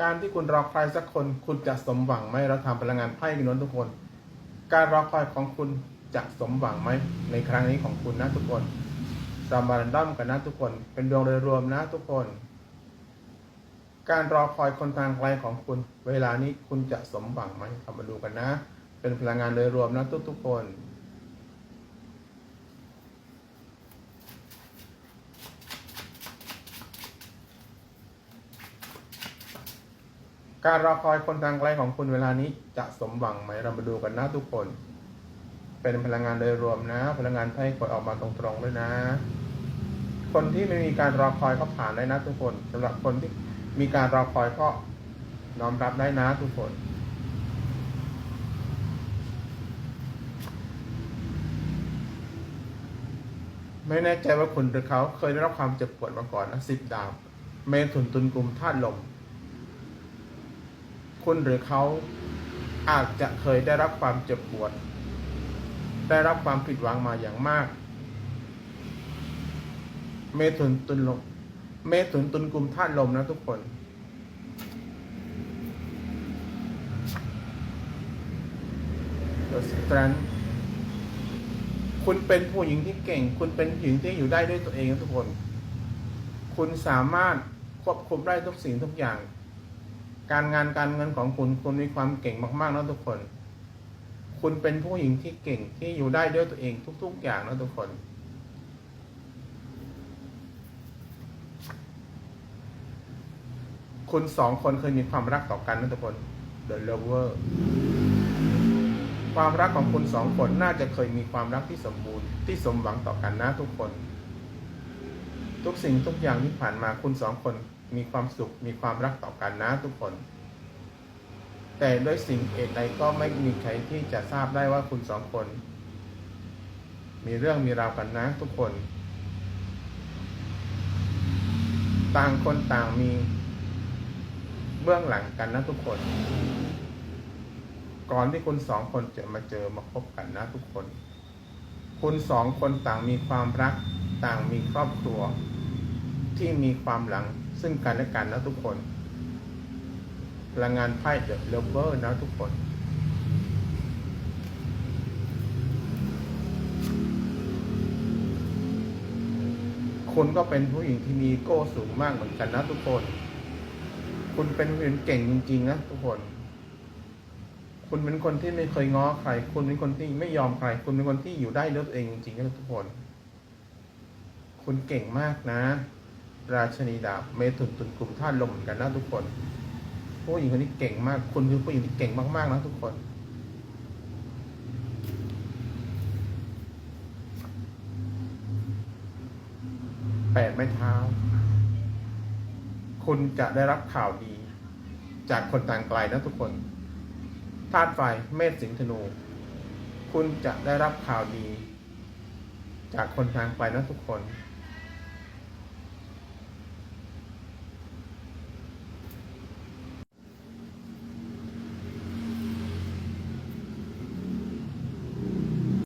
การที่คุณรอใครสักคนคุณจะสมหวังไหมเราทำพลังงานไพ่กันนนทุกคน การรอคอยของคุณจะสมหวังไหมในครั้งนี้ของคุณนะทุกคนเรามารันดอมกันนะทุกคน เป็นดวงโดยรวมนะทุกคน การรอคอยคนทางไกลของคุณ เวลานี้คุณจะสมหวังไหมเรามาดูกันนะ เป็นพลังงานโดยรวมนะทุกๆคน การรอคอยคนทางไกลของคุณเวลานี้จะสมหวังไหมเรามาดูกันนะทุกคน เป็นพลังงานโดยรวมนะ พลังงานไพ่กดออกมาตรงๆด้วยนะ คนที่ไม่มีการรอคอยก็ผ่านได้นะทุกคนสำหรับคนที่มีการรอคอยก็น้อมรับได้นะทุกคนไม่แน่ใจว่าคุณหรือเขาเคยได้รับความเจ็บปวดมาก่อนนะสิบดาวเมถุนตุนกลุ่มธาตุลม คุณหรือเขาอาจจะเคยได้รับความเจ็บปวด ได้รับความผิดหวังมาอย่างมาก เมถุนตุนลมเมถุนตุนกลุ่มธาตุลมนะทุกคน The Strength คุณเป็นผู้หญิงที่เก่ง คุณเป็นผู้หญิงที่อยู่ได้ด้วยตัวเองทุกคน คุณสามารถควบคุมได้ทุกสิ่งทุกอย่าง การงานการเงินของคุณคุณมีความเก่งมากๆนะทุกคน คุณเป็นผู้หญิงที่เก่งที่อยู่ได้ด้วยตัวเองทุก ๆ อย่างนะทุกคน คุณสองคนเคยมีความรักต่อกันนะทุกคน The Lover ความรักของคุณสองคนน่าจะเคยมีความรักที่สมบูรณ์ที่สมหวังต่อกันนะทุกคน ทุกสิ่งทุกอย่างที่ผ่านมาคุณสองคน มีความสุขมีความรักต่อกันนะทุกคน แต่ด้วยสิ่งเอกใดก็ไม่มีใครที่จะทราบได้ว่าคุณสองคน มีเรื่องมีราวกันนะทุกคน ต่างคนต่างมีเบื้องหลังกันนะทุกคน ก่อนที่คุณสองคนจะมาเจอมาพบกันนะทุกคน คุณสองคนต่างมีความรัก ต่างมีครอบครัว ที่มีความหลัง ซึ่งกันและกันนะทุกคนพลังงานไพ่เดอะเลเวอร์นะทุกคนคุณก็เป็นผู้หญิงที่มีอีโก้สูงมากเหมือนกันนะทุกคน คุณเป็นผู้หญิงเก่งจริงๆนะทุกคน คุณเป็นคนที่ไม่เคยง้อใคร คุณเป็นคนที่ไม่ยอมใคร คุณเป็นคนที่อยู่ได้ด้วยตัวเองจริงๆนะทุกคน คุณเก่งมากนะ ราชนีดาบเมถุนตุนกลุ่มธาตุลมเหมือนกันนะทุกคนผู้หญิงคนนี้เก่งมาก คุณคือผู้หญิงที่เก่งมากๆนะทุกคน แปดไม้เท้า คุณจะได้รับข่าวดี จากคนต่างไกลนะทุกคน ธาตุไฟเมษสิงห์ธนู คุณจะได้รับข่าวดี จากคนทางไกลนะทุกคน